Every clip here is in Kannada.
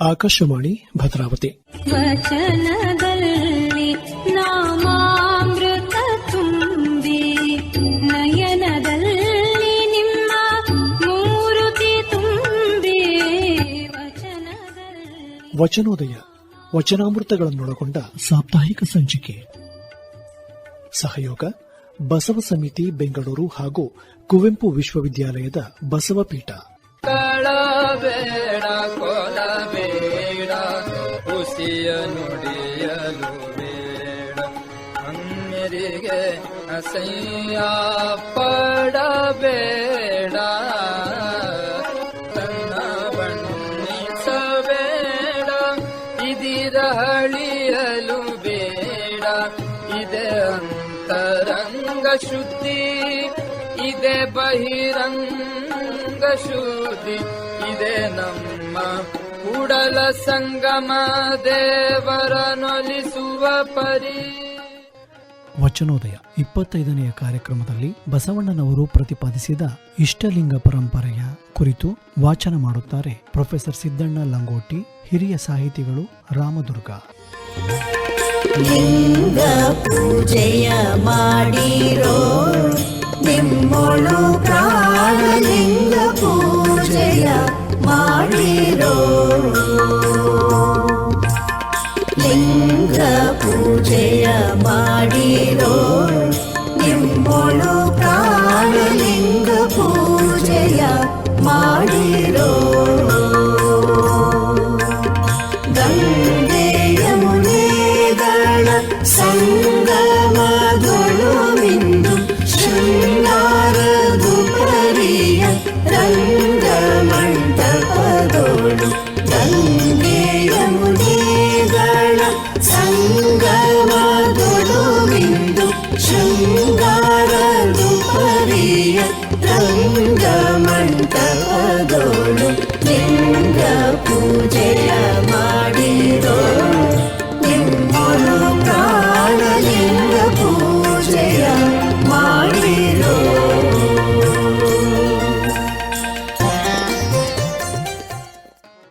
ಆಕಾಶವಾಣಿ ಭದ್ರಾವತಿ. ವಚನದಲ್ಲಿ ನಾಮಾಮೃತ ತುಂಬಿ ನಯನದಲ್ಲಿ ನಿಮ್ಮ ಮೂರುತಿ ತುಂಬಿ ವಚನದಲ್ಲಿ ವಚನೋದಯ ವಚನಾಮೃತಗಳನ್ನೊಳಗೊಂಡ ಸಾಪ್ತಾಹಿಕ ಸಂಚಿಕೆ. ಸಹಯೋಗ ಬಸವ ಸಮಿತಿ ಬೆಂಗಳೂರು ಹಾಗೂ ಕುವೆಂಪು ವಿಶ್ವವಿದ್ಯಾಲಯದ ಬಸವಪೀಠ ಹುಸಿಯ ನುಡಿಯಲು ಬೇಡ. ಅನ್ಯರಿಗೆ ಅಸಹ್ಯ ಪಡಬೇಡ. ತನ್ನ ಬಣ್ಣಿಸಬೇಡ. ಇದಿರ ಹಳಿಯಲು ಬೇಡ. ಇದೆ ಅಂತರಂಗ ಶುದ್ಧಿ, ಇದೆ ಬಹಿರಂಗ ಶುದ್ಧಿ, ಇದೆ ನಮ್ಮ ಕೂಡಲ ಸಂಗಮ ದೇವರನೊಲಿಸುವ ಪರಿ. ವಚನೋದಯ ಇಪ್ಪತ್ತೈದನೆಯ ಕಾರ್ಯಕ್ರಮದಲ್ಲಿ ಬಸವಣ್ಣನವರು ಪ್ರತಿಪಾದಿಸಿದ ಇಷ್ಟಲಿಂಗ ಪರಂಪರೆಯ ಕುರಿತು ವಾಚನ ಮಾಡುತ್ತಾರೆ ಪ್ರೊಫೆಸರ್ ಸಿದ್ದಣ್ಣ ಲಂಗೋಟಿ ಹಿರಿಯ ಸಾಹಿತಿಗಳು ರಾಮದುರ್ಗ. ಲಿಂಗ ಪೂಜೆಯ ಮಾಡಿರೋ ನಿಮ್ಮೊಳು ಪ್ರಾಣಲಿಂಗ ಪೂಜೆಯ ಮಾಡಿರೋ.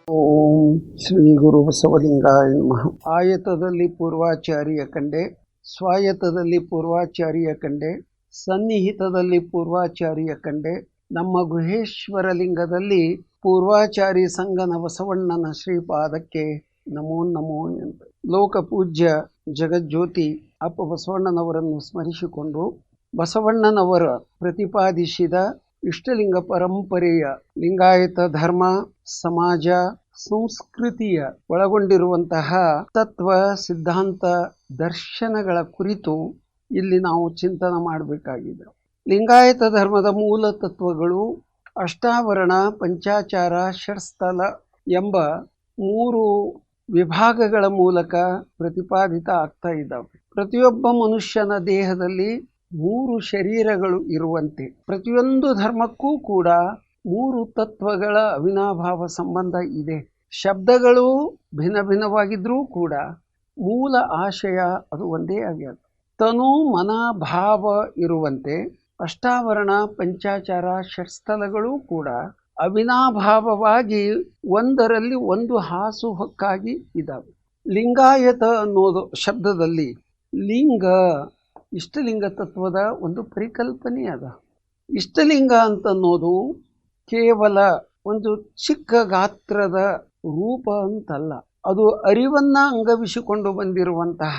ಓಂ ಶ್ರೀ ಗುರು ಬಸವಲಿಂಗಾಯ ನಮಃ. ಆಯತದಲ್ಲಿ ಪೂರ್ವಾಚಾರ್ಯ ಕಂಡೆ ಸ್ವಾಯತದಲ್ಲಿ ಪೂರ್ವಾಚಾರ್ಯ ಕಂಡೆ, ಸನ್ನಿಹಿತದಲ್ಲಿ ಪೂರ್ವಾಚಾರ್ಯ ಕಂಡೆ, ನಮ್ಮ ಗುಹೇಶ್ವರ ಲಿಂಗದಲ್ಲಿ ಪೂರ್ವಾಚಾರಿ ಸಂಗನ ಬಸವಣ್ಣನ ಶ್ರೀಪಾದಕ್ಕೆ ನಮೋ ನಮೋ ಎಂದು. ಲೋಕ ಪೂಜ್ಯ ಜಗಜ್ಯೋತಿ ಅಪ್ಪ ಬಸವಣ್ಣನವರನ್ನು ಸ್ಮರಿಸಿಕೊಂಡು ಬಸವಣ್ಣನವರ ಪ್ರತಿಪಾದಿಸಿದ ಇಷ್ಟಲಿಂಗ ಪರಂಪರೆಯ ಲಿಂಗಾಯತ ಧರ್ಮ, ಸಮಾಜ, ಸಂಸ್ಕೃತಿಯ ಒಳಗೊಂಡಿರುವಂತಹ ತತ್ವ, ಸಿದ್ಧಾಂತ, ದರ್ಶನಗಳ ಕುರಿತು ಇಲ್ಲಿ ನಾವು ಚಿಂತನೆ ಮಾಡಬೇಕಾಗಿದೆ. ಲಿಂಗಾಯತ ಧರ್ಮದ ಮೂಲ ತತ್ವಗಳು ಅಷ್ಟಾವರಣ, ಪಂಚಾಚಾರ ಷಟ್ಸ್ಥಲ ಎಂಬ ಮೂರು ವಿಭಾಗಗಳ ಮೂಲಕ ಪ್ರತಿಪಾದಿತ ಆಗ್ತಾ ಇದ್ದಾವೆ. ಪ್ರತಿಯೊಬ್ಬ ಮನುಷ್ಯನ ದೇಹದಲ್ಲಿ ಮೂರು ಶರೀರಗಳು ಇರುವಂತೆ. ಪ್ರತಿಯೊಂದು ಧರ್ಮಕ್ಕೂ ಕೂಡ ಮೂರು ತತ್ವಗಳ ಅವಿನಾಭಾವ ಸಂಬಂಧ ಇದೆ. ಶಬ್ದಗಳು ಭಿನ್ನ ಭಿನ್ನವಾಗಿದ್ರೂ ಕೂಡ ಮೂಲ ಆಶಯ ಅದು ಒಂದೇ ಆಗ್ಯದ. ತನು ಮನ ಭಾವ ಇರುವಂತೆ ಅಷ್ಟಾವರಣ, ಪಂಚಾಚಾರ, ಷಟ್ಸ್ಥಲಗಳು ಕೂಡ ಅವಿನಾಭಾವವಾಗಿ ಒಂದರಲ್ಲಿ ಒಂದು ಹಾಸುಹೊಕ್ಕಾಗಿ ಇದ್ದಾವೆ ಲಿಂಗಾಯತ ಅನ್ನೋದು ಶಬ್ದದಲ್ಲಿ ಲಿಂಗ ಇಷ್ಟಲಿಂಗ ತತ್ವದ ಒಂದು ಪರಿಕಲ್ಪನೆ ಅದ. ಇಷ್ಟಲಿಂಗ ಅಂತನ್ನೋದು ಕೇವಲ ಒಂದು ಚಿಕ್ಕ ಗಾತ್ರದ ರೂಪ ಅಂತಲ್ಲ. ಅದು ಅರಿವನ್ನ ಅಂಗವಿಸಿಕೊಂಡು ಬಂದಿರುವಂತಹ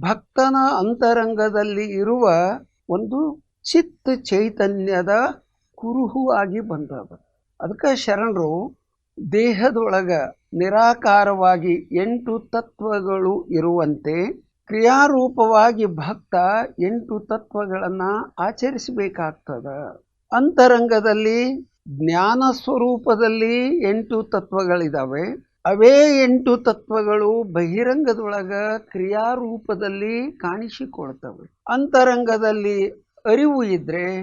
ಭಕ್ತನ ಅಂತರಂಗದಲ್ಲಿ ಇರುವ ಒಂದು ಚಿತ್ತ ಚೈತನ್ಯದ ಕುರುಹು ಆಗಿ ಬಂದದ ಅದಕ್ಕೆ ಶರಣರು ದೇಹದೊಳಗ ನಿರಾಕಾರವಾಗಿ ಎಂಟು ತತ್ವಗಳು ಇರುವಂತೆ ಕ್ರಿಯಾರೂಪವಾಗಿ ಭಕ್ತ ಎಂಟು ತತ್ವಗಳನ್ನು ಆಚರಿಸಬೇಕಾಗ್ತದ. ಅಂತರಂಗದಲ್ಲಿ, ಜ್ಞಾನ ಸ್ವರೂಪದಲ್ಲಿ ಎಂಟು ತತ್ವಗಳಿದಾವೆ. ಅವೇ ಎಂಟು ತತ್ವಗಳು ಬಹಿರಂಗದೊಳಗ ಕ್ರಿಯಾರೂಪದಲ್ಲಿ ಕಾಣಿಸಿಕೊಳ್ತವೆ. ಅಂತರಂಗದಲ್ಲಿ ಅರಿವು ಇದ್ದರೆ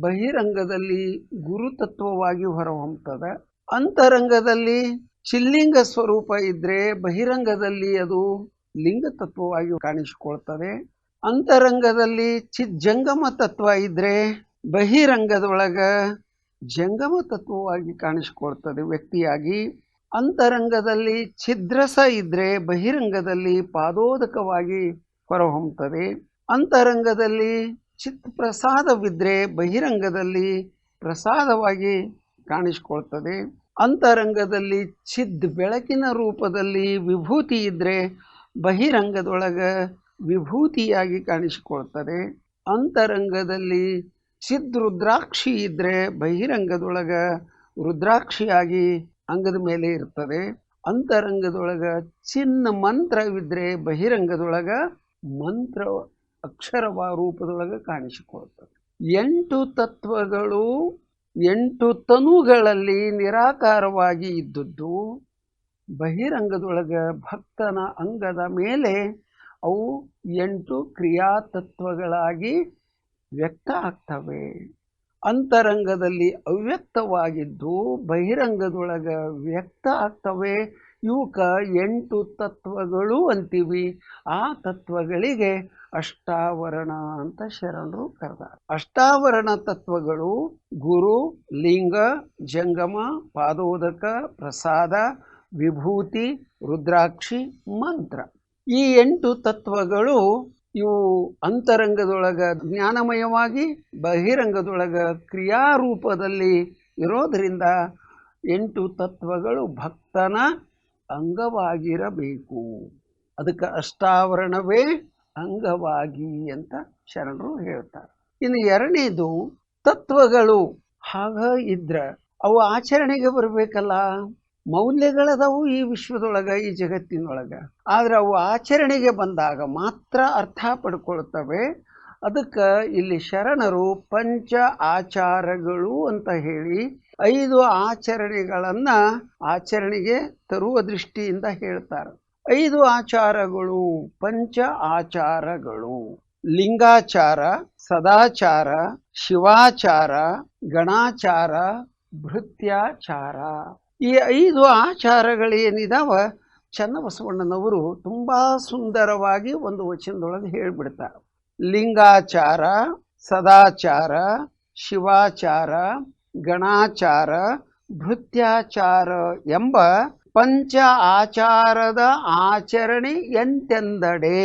ಬಹಿರಂಗದಲ್ಲಿ ಗುರುತತ್ವವಾಗಿ ಹೊರಹೊಮ್ಮುತ್ತದೆ ಅಂತರಂಗದಲ್ಲಿ ಚಿಲ್ಲಿಂಗ ಸ್ವರೂಪ ಇದ್ರೆ ಬಹಿರಂಗದಲ್ಲಿ ಅದು ಲಿಂಗ ತತ್ವವಾಗಿ ಕಾಣಿಸಿಕೊಳ್ತದೆ ಅಂತರಂಗದಲ್ಲಿ ಚಿಜ್ಜಂಗಮ ತತ್ವ ಇದ್ರೆ ಬಹಿರಂಗದೊಳಗ ಜಂಗಮ ತತ್ವವಾಗಿ ಕಾಣಿಸಿಕೊಳ್ತದೆ ವ್ಯಕ್ತಿಯಾಗಿ. ಅಂತರಂಗದಲ್ಲಿ ಛಿದ್ರಸ ಇದ್ರೆ ಬಹಿರಂಗದಲ್ಲಿ ಪಾದೋದಕವಾಗಿ ಹೊರಹೊಮ್ಮುತ್ತದೆ ಅಂತರಂಗದಲ್ಲಿ ಚಿತ್ ಪ್ರಸಾದವಿದ್ರೆ ಬಹಿರಂಗದಲ್ಲಿ ಪ್ರಸಾದವಾಗಿ ಕಾಣಿಸಿಕೊಳ್ತದೆ. ಅಂತರಂಗದಲ್ಲಿ ಚಿದ್ ಬೆಳಕಿನ ರೂಪದಲ್ಲಿ ವಿಭೂತಿ ಇದ್ರೆ ಬಹಿರಂಗದೊಳಗ ವಿಭೂತಿಯಾಗಿ ಕಾಣಿಸಿಕೊಳ್ತದೆ. ಅಂತರಂಗದಲ್ಲಿ ಸಿದ್ರುದ್ರಾಕ್ಷಿ ಇದ್ದರೆ ಬಹಿರಂಗದೊಳಗೆ ರುದ್ರಾಕ್ಷಿಯಾಗಿ ಅಂಗದ ಮೇಲೆ ಇರ್ತದೆ. ಅಂತರಂಗದೊಳಗೆ ಚಿನ್ನ ಮಂತ್ರವಿದ್ರೆ ಬಹಿರಂಗದೊಳಗೆ ಮಂತ್ರ ಅಕ್ಷರವ ರೂಪದೊಳಗೆ ಕಾಣಿಸಿಕೊಳ್ತದೆ. ಎಂಟು ತತ್ವಗಳು ಎಂಟು ತನುಗಳಲ್ಲಿ ನಿರಾಕಾರವಾಗಿ ಇದ್ದದ್ದು. ಬಹಿರಂಗದೊಳಗ ಭಕ್ತನ ಅಂಗದ ಮೇಲೆ ಅವು ಎಂಟು ಕ್ರಿಯಾತತ್ವಗಳಾಗಿ ವ್ಯಕ್ತ ಆಗ್ತವೆ. ಅಂತರಂಗದಲ್ಲಿ ಅವ್ಯಕ್ತವಾಗಿದ್ದು ಬಹಿರಂಗದೊಳಗ ವ್ಯಕ್ತ ಆಗ್ತವೆ. ಇವಕ್ಕ ಎಂಟು ತತ್ವಗಳು ಅಂತೀವಿ. ಆ ತತ್ವಗಳಿಗೆ ಅಷ್ಟಾವರಣ ಅಂತ ಶರಣರು ಕರೆದಾರ. ಅಷ್ಟಾವರಣ ತತ್ವಗಳು ಗುರು, ಲಿಂಗ, ಜಂಗಮ, ಪಾದೋದಕ, ಪ್ರಸಾದ ವಿಭೂತಿ, ರುದ್ರಾಕ್ಷಿ, ಮಂತ್ರ. ಈ ಎಂಟು ತತ್ವಗಳು ಇವು ಅಂತರಂಗದೊಳಗ ಜ್ಞಾನಮಯವಾಗಿ, ಬಹಿರಂಗದೊಳಗ ಕ್ರಿಯಾರೂಪದಲ್ಲಿ ಇರೋದರಿಂದ ಎಂಟು ತತ್ವಗಳು ಭಕ್ತನ ಅಂಗವಾಗಿರಬೇಕು. ಅದಕ್ಕೆ ಅಷ್ಟಾವರಣವೇ ಅಂಗವಾಗಿ ಅಂತ ಶರಣರು ಹೇಳ್ತಾರೆ. ಇನ್ನು ಎರಡನೇದು ತತ್ವಗಳು ಹಾಗ ಇದ್ರ ಅವು ಆಚರಣೆಗೆ ಬರಬೇಕಲ್ಲ. ಮೌಲ್ಯಗಳದವು ಈ ವಿಶ್ವದೊಳಗ, ಈ ಜಗತ್ತಿನೊಳಗ. ಆದ್ರೆ ಅವು ಆಚರಣೆಗೆ ಬಂದಾಗ ಮಾತ್ರ ಅರ್ಥ ಪಡ್ಕೊಳ್ತವೆ. ಅದಕ್ಕೆ ಇಲ್ಲಿ ಶರಣರು ಪಂಚ ಆಚಾರಗಳು ಅಂತ ಹೇಳಿ ಐದು ಆಚರಣೆಗಳನ್ನು ಆಚರಣೆಗೆ ತರುವ ದೃಷ್ಟಿಯಿಂದ ಹೇಳ್ತಾರೆ. ಐದು ಆಚಾರಗಳು ಪಂಚ ಆಚಾರಗಳು. ಲಿಂಗಾಚಾರ, ಸದಾಚಾರ, ಶಿವಾಚಾರ, ಗಣಾಚಾರ, ಭೃತ್ಯಾಚಾರ. ಈ ಐದು ಆಚಾರಗಳೇನಿದಾವ? ಚನ್ನಬಸವಣ್ಣನವರು ತುಂಬ ಸುಂದರವಾಗಿ ಒಂದು ವಚನದೊಳಗೆ ಹೇಳಿಬಿಡ್ತಾರೆ. ಲಿಂಗಾಚಾರ, ಸದಾಚಾರ, ಶಿವಾಚಾರ, ಗಣಾಚಾರ, ಭೃತ್ಯಾಚಾರ ಎಂಬ ಪಂಚ ಆಚಾರದ ಆಚರಣೆ ಎಂತೆಂದಡೆ?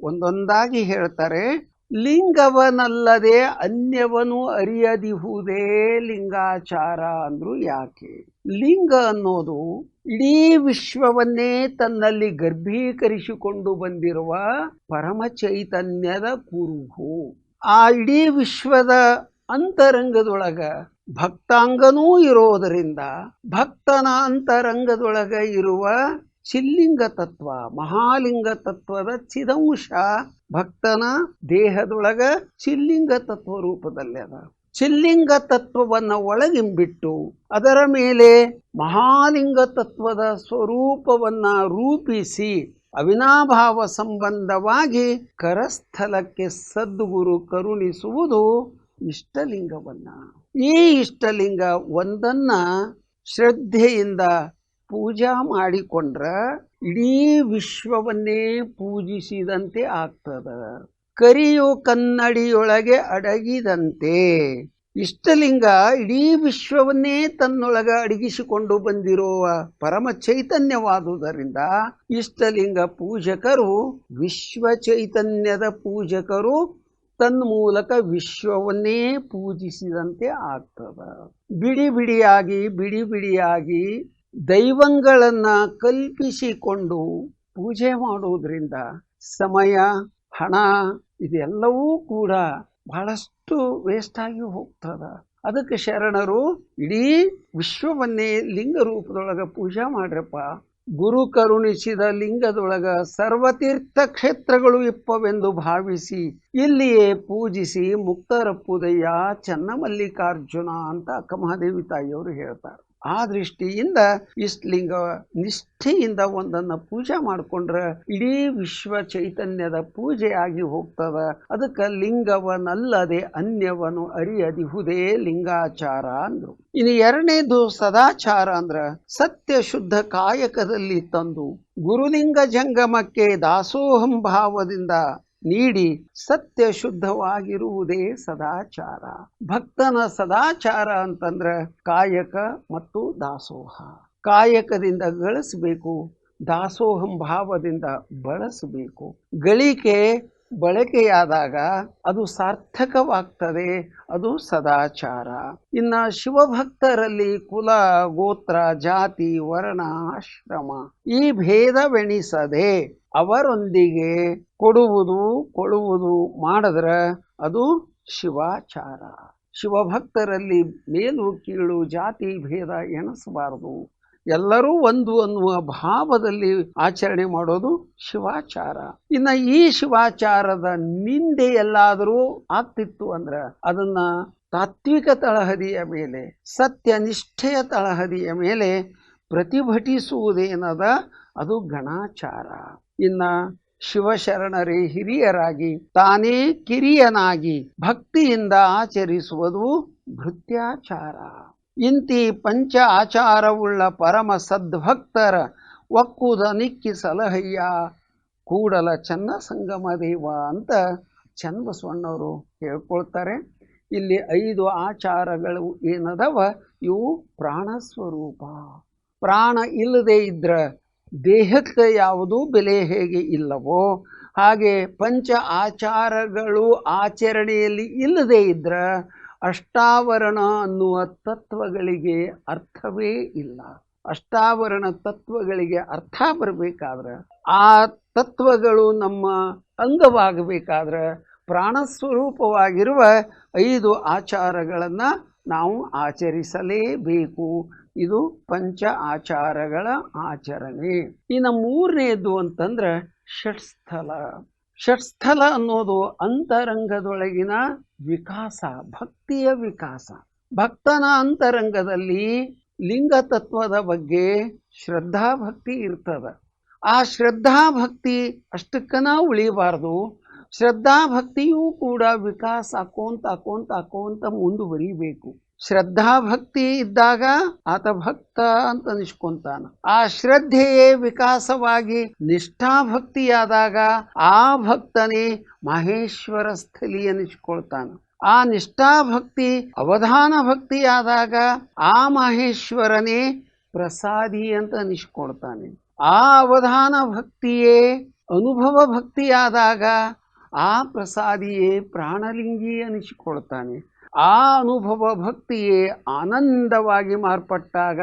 ಒಂದೊಂದಾಗಿ ಹೇಳ್ತಾರೆ ಲಿಂಗವನಲ್ಲದೆ ಅನ್ಯವನು ಅರಿಯದಿಹುದೇ ಲಿಂಗಾಚಾರ ಅಂದ್ರು ಯಾಕೆ? ಲಿಂಗ ಅನ್ನೋದು ಇಡೀ ವಿಶ್ವವನ್ನೇ ತನ್ನಲ್ಲಿ ಗರ್ಭೀಕರಿಸಿಕೊಂಡು ಬಂದಿರುವ ಪರಮ ಚೈತನ್ಯದ ಕುರುಹು. ಆ ಇಡೀ ವಿಶ್ವದ ಅಂತರಂಗದೊಳಗ ಭಕ್ತಾಂಗನೂ ಇರೋದರಿಂದ ಭಕ್ತನ ಅಂತರಂಗದೊಳಗ ಇರುವ ಚಿಲ್ಲಿಂಗ ತತ್ವ ಮಹಾಲಿಂಗ ತತ್ವದ ಚಿದಂಶ. ಭಕ್ತನ ದೇಹದೊಳಗ ಚಿಲ್ಲಿಂಗ ತತ್ವ ರೂಪದಲ್ಲಿ ಅದ. ಚಿಲ್ಲಿಂಗ ತತ್ವವನ್ನು ಒಳಗಿಂಬಿಟ್ಟು ಅದರ ಮೇಲೆ ಮಹಾಲಿಂಗ ತತ್ವದ ಸ್ವರೂಪವನ್ನ ರೂಪಿಸಿ ಅವಿನಾಭಾವ ಸಂಬಂಧವಾಗಿ ಕರಸ್ಥಲಕ್ಕೆ ಸದ್ಗುರು ಕರುಣಿಸುವುದು ಇಷ್ಟಲಿಂಗವನ್ನ. ಈ ಇಷ್ಟಲಿಂಗ ಒಂದನ್ನ ಶ್ರದ್ಧೆಯಿಂದ ಪೂಜಾ ಮಾಡಿಕೊಂಡ್ರೆ ಇಡೀ ವಿಶ್ವವನ್ನೇ ಪೂಜಿಸಿದಂತೆ ಆಗ್ತದ. ಕರಿಯು ಕನ್ನಡಿಯೊಳಗೆ ಅಡಗಿದಂತೆ. ಇಷ್ಟಲಿಂಗ ಇಡೀ ವಿಶ್ವವನ್ನೇ ತನ್ನೊಳಗ ಅಡಗಿಸಿಕೊಂಡು ಬಂದಿರುವ ಪರಮ ಚೈತನ್ಯವಾದುದರಿಂದ ಇಷ್ಟಲಿಂಗ ಪೂಜಕರು ವಿಶ್ವ ಚೈತನ್ಯದ ಪೂಜಕರು ತನ್ಮೂಲಕ ವಿಶ್ವವನ್ನೇ ಪೂಜಿಸಿದಂತೆ ಆಗ್ತದ. ಬಿಡಿ ಬಿಡಿಯಾಗಿ ಬಿಡಿ ಬಿಡಿಯಾಗಿ ದೈವಂಗಳನ್ನ ಕಲ್ಪಿಸಿಕೊಂಡು ಪೂಜೆ ಮಾಡುವುದರಿಂದ ಸಮಯ, ಹಣ ಇದೆಲ್ಲವೂ ಕೂಡ ಬಹಳಷ್ಟು ವೇಸ್ಟ್ ಆಗಿ ಹೋಗ್ತದ. ಅದಕ್ಕೆ ಶರಣರು ಇಡೀ ವಿಶ್ವವನ್ನೇ ಲಿಂಗ ರೂಪದೊಳಗೆ ಪೂಜೆ ಮಾಡ್ರಪ್ಪ. ಗುರು ಕರುಣಿಸಿದ ಲಿಂಗದೊಳಗ ಸರ್ವತೀರ್ಥ ಕ್ಷೇತ್ರಗಳು ಇಪ್ಪವೆಂದು ಭಾವಿಸಿ ಇಲ್ಲಿಯೇ ಪೂಜಿಸಿ ಮುಕ್ತರಪ್ಪುದಯ್ಯ ಚನ್ನಮಲ್ಲಿಕಾರ್ಜುನ ಅಂತ ಅಕ್ಕಮಹಾದೇವಿ ತಾಯಿಯವರು ಹೇಳ್ತಾರೆ. ಆ ದೃಷ್ಟಿಯಿಂದ ಇಷ್ಟಲಿಂಗ ನಿಷ್ಠೆಯಿಂದ ಒಂದನ್ನ ಪೂಜೆ ಮಾಡಿಕೊಂಡ್ರೆ ಇಡೀ ವಿಶ್ವ ಚೈತನ್ಯದ ಪೂಜೆ ಆಗಿ ಹೋಗ್ತದ. ಅದಕ್ಕೆ ಲಿಂಗವನಲ್ಲದೆ ಅನ್ಯವನು ಅರಿಯದಿಹುದೇ ಲಿಂಗಾಚಾರ ಅಂದ್ರು. ಇನ್ನು ಎರಡನೇದು ಸದಾಚಾರ ಅಂದ್ರ ಸತ್ಯ ಶುದ್ಧ ಕಾಯಕದಲ್ಲಿ ತಂದು ಗುರುಲಿಂಗ ಜಂಗಮಕ್ಕೆ ದಾಸೋಹಂ ಭಾವದಿಂದ ನೀಡಿ ಸತ್ಯ ಶುದ್ಧವಾಗಿರುವುದೇ ಸದಾಚಾರ. ಭಕ್ತನ ಸದಾಚಾರ ಅಂತಂದ್ರೆ ಕಾಯಕ ಮತ್ತು ದಾಸೋಹ. ಕಾಯಕದಿಂದ ಗಳಿಸಬೇಕು, ದಾಸೋಹಂ ಭಾವದಿಂದ ಬಳಸಬೇಕು. ಗಳಿಕೆ ಬಳಕೆಯಾದಾಗ ಅದು ಸಾರ್ಥಕವಾಗ್ತದೆ, ಅದು ಸದಾಚಾರ. ಇನ್ನ ಶಿವಭಕ್ತರಲ್ಲಿ ಕುಲ, ಗೋತ್ರ, ಜಾತಿ, ವರ್ಣ, ಆಶ್ರಮ ಈ ಭೇದವೆಣಿಸದೆ ಅವರೊಂದಿಗೆ ಕೊಡುವುದು ಕೊಡುವುದು ಮಾಡಿದ್ರೆ ಅದು ಶಿವಾಚಾರ. ಶಿವಭಕ್ತರಲ್ಲಿ ಮೇಲು ಕೀಳು ಜಾತಿ ಭೇದ ಎಣಿಸಬಾರದು. ಎಲ್ಲರೂ ಒಂದು ಅನ್ನುವ ಭಾವದಲ್ಲಿ ಆಚರಣೆ ಮಾಡೋದು ಶಿವಾಚಾರ. ಇನ್ನ ಈ ಶಿವಾಚಾರದ ನಿಂದೆ ಎಲ್ಲಾದರೂ ಆಗ್ತಿತ್ತು ಅಂದ್ರ ಅದನ್ನ ತಾತ್ವಿಕ ತಳಹದಿಯ ಮೇಲೆ, ಸತ್ಯ ನಿಷ್ಠೆಯ ತಳಹದಿಯ ಮೇಲೆ ಪ್ರತಿಭಟಿಸುವುದೇನದ? ಅದು ಗಣಾಚಾರ. ಇನ್ನ ಶಿವಶರಣರೇ ಹಿರಿಯರಾಗಿ, ತಾನೇ ಕಿರಿಯನಾಗಿ ಭಕ್ತಿಯಿಂದ ಆಚರಿಸುವುದು ಭೃತ್ಯಾಚಾರ. ಇಂತಿ ಪಂಚ ಆಚಾರವುಳ್ಳ ಪರಮ ಸದ್ಭಕ್ತರ ಒಕ್ಕುದ ನಿಕ್ಕಿ ಸಲಹಯ್ಯ. ಕೂಡಲ ಚನ್ನ ಸಂಗಮ ದೇವ ಅಂತ ಚನ್ನಬಸವಣ್ಣವರು ಹೇಳ್ಕೊಳ್ತಾರೆ. ಇಲ್ಲಿ ಐದು ಆಚಾರಗಳು ಏನದವ? ಇವು ಪ್ರಾಣ ಸ್ವರೂಪ ಪ್ರಾಣ ಇಲ್ಲದೆ ಇದ್ರ ದೇಹಕ್ಕೆ ಯಾವುದೂ ಬೆಲೆ ಹೇಗೆ ಇಲ್ಲವೋ ಹಾಗೆ ಪಂಚ ಆಚಾರಗಳು ಆಚರಣೆಯಲ್ಲಿ ಇಲ್ಲದೇ ಇದ್ರೆ ಅಷ್ಟಾವರಣ ಅನ್ನುವ ತತ್ವಗಳಿಗೆ ಅರ್ಥವೇ ಇಲ್ಲ. ಅಷ್ಟಾವರಣ ತತ್ವಗಳಿಗೆ ಅರ್ಥ ಬರಬೇಕಾದ್ರೆ ಆ ತತ್ವಗಳು ನಮ್ಮ ಅಂಗವಾಗಬೇಕಾದ್ರೆ ಪ್ರಾಣಸ್ವರೂಪವಾಗಿರುವ ಐದು ಆಚಾರಗಳನ್ನು ನಾವು ಆಚರಿಸಲೇಬೇಕು. ಇದು ಪಂಚ ಆಚಾರಗಳ ಆಚರಣೆ. ಇನ್ನು ಮೂರನೇದು ಅಂತಂದ್ರೆ ಷಟ್ಸ್ಥಲ. ಷಟ್ಸ್ಥಲ ಅನ್ನೋದು ಅಂತರಂಗದೊಳಗಿನ ವಿಕಾಸ, ಭಕ್ತಿಯ ವಿಕಾಸ. ಭಕ್ತನ ಅಂತರಂಗದಲ್ಲಿ ಲಿಂಗ ತತ್ವದ ಬಗ್ಗೆ ಶ್ರದ್ಧಾಭಕ್ತಿ ಇರ್ತದ. ಆ ಶ್ರದ್ಧಾಭಕ್ತಿ ಅಷ್ಟಕ್ಕನ ಉಳಿಬಾರ್ದು. ಶ್ರದ್ಧಾಭಕ್ತಿಯೂ ಕೂಡ ವಿಕಾಸ ಹಾಕೋಂತ ಹಾಕೋಂತ ಹಾಕೋಂತ ಮುಂದುವರಿಬೇಕು. ಶ್ರದ್ಧಾಭಕ್ತಿ ಇದ್ದಾಗ ಆತ ಭಕ್ತ ಅಂತ ಅನಿಸ್ಕೊಂತಾನ ಆ ಶ್ರದ್ಧೆಯೇ ವಿಕಾಸವಾಗಿ ನಿಷ್ಠಾಭಕ್ತಿಯಾದಾಗ ಆ ಭಕ್ತನೇ ಮಹೇಶ್ವರ ಸ್ಥಲಿ ಅನಿಸ್ಕೊಳ್ತಾನ ಆ ನಿಷ್ಠಾಭಕ್ತಿ ಅವಧಾನ ಭಕ್ತಿಯಾದಾಗ ಆ ಮಹೇಶ್ವರನೇ ಪ್ರಸಾದಿ ಅಂತ ಅನಿಸ್ಕೊಳ್ತಾನೆ ಆ ಅವಧಾನ ಭಕ್ತಿಯೇ ಅನುಭವ ಭಕ್ತಿಯಾದಾಗ ಆ ಪ್ರಸಾದಿಯೇ ಪ್ರಾಣಲಿಂಗಿ ಅನಿಸಿಕೊಳ್ತಾನೆ ಆ ಅನುಭವ ಭಕ್ತಿಯೇ ಆನಂದವಾಗಿ ಮಾರ್ಪಟ್ಟಾಗ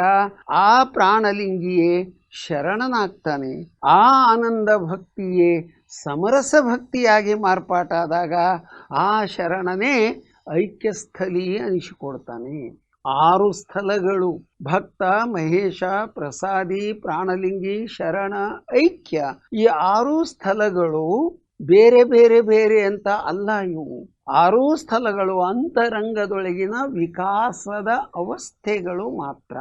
ಆ ಪ್ರಾಣಲಿಂಗಿಯೇ ಶರಣನಾಗ್ತಾನೆ. ಆ ಆನಂದ ಭಕ್ತಿಯೇ ಸಮರಸ ಭಕ್ತಿಯಾಗಿ ಮಾರ್ಪಾಟಾದಾಗ ಆ ಶರಣನೇ ಐಕ್ಯಸ್ಥಲಿ ಅನಿಸಿಕೊಡ್ತಾನೆ. ಆರು ಸ್ಥಳಗಳು. ಭಕ್ತ, ಮಹೇಶ, ಪ್ರಸಾದಿ, ಪ್ರಾಣಲಿಂಗಿ, ಶರಣ, ಐಕ್ಯ ಈ ಆರು ಸ್ಥಳಗಳು ಬೇರೆ ಬೇರೆ ಬೇರೆ ಅಂತ ಅಲ್ಲ ಇವು. ಆರೂ ಸ್ಥಳಗಳು ಅಂತರಂಗದೊಳಗಿನ ವಿಕಾಸದ ಅವಸ್ಥೆಗಳು ಮಾತ್ರ.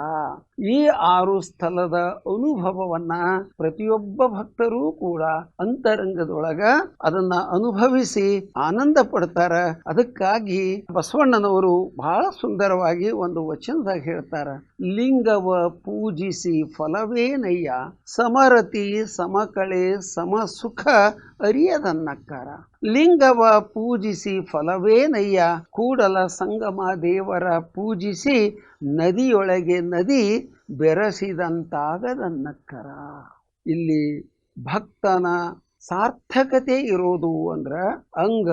ಈ ಆರು ಸ್ಥಳದ ಅನುಭವವನ್ನ ಪ್ರತಿಯೊಬ್ಬ ಭಕ್ತರೂ ಕೂಡ ಅಂತರಂಗದೊಳಗ ಅದನ್ನ ಅನುಭವಿಸಿ ಆನಂದ ಪಡ್ತಾರ. ಅದಕ್ಕಾಗಿ ಬಸವಣ್ಣನವರು ಬಹಳ ಸುಂದರವಾಗಿ ಒಂದು ವಚನದಾಗ ಹೇಳ್ತಾರ. ಲಿಂಗವ ಪೂಜಿಸಿ ಫಲವೇನಯ್ಯ, ಸಮರತಿ ಸಮಕಳೆ ಸಮ ಸುಖ ಅರಿಯದನ್ನಕ್ಕಾರ. ಲಿಂಗವ ಪೂಜಿಸಿ ಫಲವೇನಯ್ಯ? ಕೂಡಲ ಸಂಗಮ ದೇವರ ಪೂಜಿಸಿ ನದಿಯೊಳಗೆ ನದಿ ಬೆರೆಸಿದಂತಾಗದನ್ನಕ್ಕರ. ಇಲ್ಲಿ ಭಕ್ತನ ಸಾರ್ಥಕತೆ ಇರೋದು ಅಂದ್ರೆ ಅಂಗ,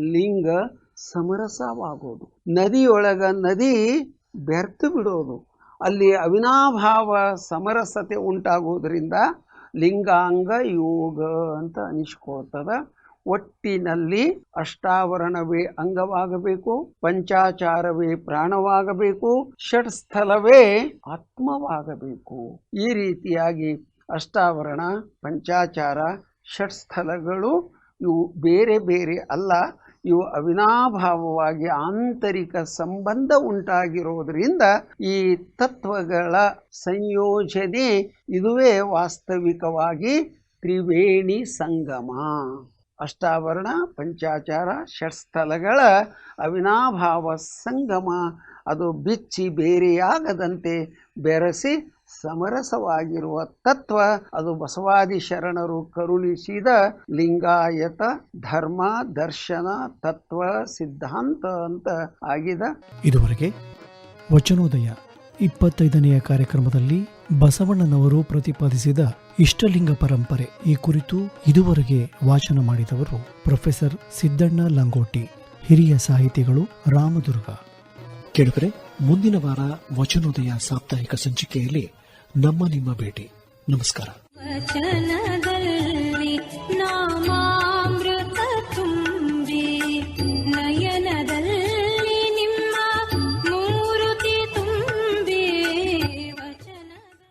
ಲಿಂಗ ಸಮರಸವಾಗೋದು. ನದಿಯೊಳಗ ನದಿ ಬೆರ್ತು ಬಿಡೋದು. ಅಲ್ಲಿ ಅವಿನಾಭಾವ ಸಮರಸತೆ ಉಂಟಾಗೋದ್ರಿಂದ ಲಿಂಗಾಂಗ ಯೋಗ ಅಂತ ಅನಿಸ್ಕೊಳ್ತದ. ಒಟ್ಟಿನಲ್ಲಿ ಅಷ್ಟಾವರಣವೇ ಅಂಗವಾಗಬೇಕು, ಪಂಚಾಚಾರವೇ ಪ್ರಾಣವಾಗಬೇಕು ಷಟ್ ಷಟ್ಸ್ಥಲವೇ ಆತ್ಮವಾಗಬೇಕು. ಈ ರೀತಿಯಾಗಿ ಅಷ್ಟಾವರಣ, ಪಂಚಾಚಾರ ಷಟ್ ಷಟ್ಸ್ಥಲಗಳು ಇವು ಬೇರೆ ಬೇರೆ ಅಲ್ಲ, ಇವು ಅವಿನಾಭಾವವಾಗಿ ಆಂತರಿಕ ಸಂಬಂಧ ಉಂಟಾಗಿರೋದರಿಂದ ಈ ತತ್ವಗಳ ಸಂಯೋಜನೆ ಇದುವೇ ವಾಸ್ತವಿಕವಾಗಿ ತ್ರಿವೇಣಿ ಸಂಗಮ. ಅಷ್ಟಾವರಣ, ಪಂಚಾಚಾರ, ಷಟ್ಸ್ಥಲಗಳ ಅವಿನಾಭಾವ ಸಂಗಮ, ಅದು ಬಿಚ್ಚಿ ಬೇರೆಯಾಗದಂತೆ ಬೆರೆಸಿ ಸಮರಸವಾಗಿರುವ ತತ್ವ, ಅದು ಬಸವಾದಿ ಶರಣರು ಕರುಣಿಸಿದ ಲಿಂಗಾಯತ, ಧರ್ಮ, ದರ್ಶನ, ತತ್ವ, ಸಿದ್ಧಾಂತ ಅಂತ ಆಗಿದೆ. ಇದುವರೆಗೆ ವಚನೋದಯ ಇಪ್ಪತ್ತೈದನೆಯ ಕಾರ್ಯಕ್ರಮದಲ್ಲಿ ಬಸವಣ್ಣನವರು ಪ್ರತಿಪಾದಿಸಿದ ಇಷ್ಟಲಿಂಗ ಪರಂಪರೆ ಈ ಕುರಿತು ಇದುವರೆಗೆ ವಾಚನ ಮಾಡಿದವರು ಪ್ರೊಫೆಸರ್ ಸಿದ್ದಣ್ಣ ಲಂಗೋಟಿ ಹಿರಿಯ ಸಾಹಿತಿಗಳು ರಾಮದುರ್ಗ. ಕೆಳಗರೆ ಮುಂದಿನ ವಾರ ವಚನೋದಯ ಸಾಪ್ತಾಹಿಕ ಸಂಚಿಕೆಯಲ್ಲಿ ನಮ್ಮ ನಿಮ್ಮ ಭೇಟಿ. ನಮಸ್ಕಾರ.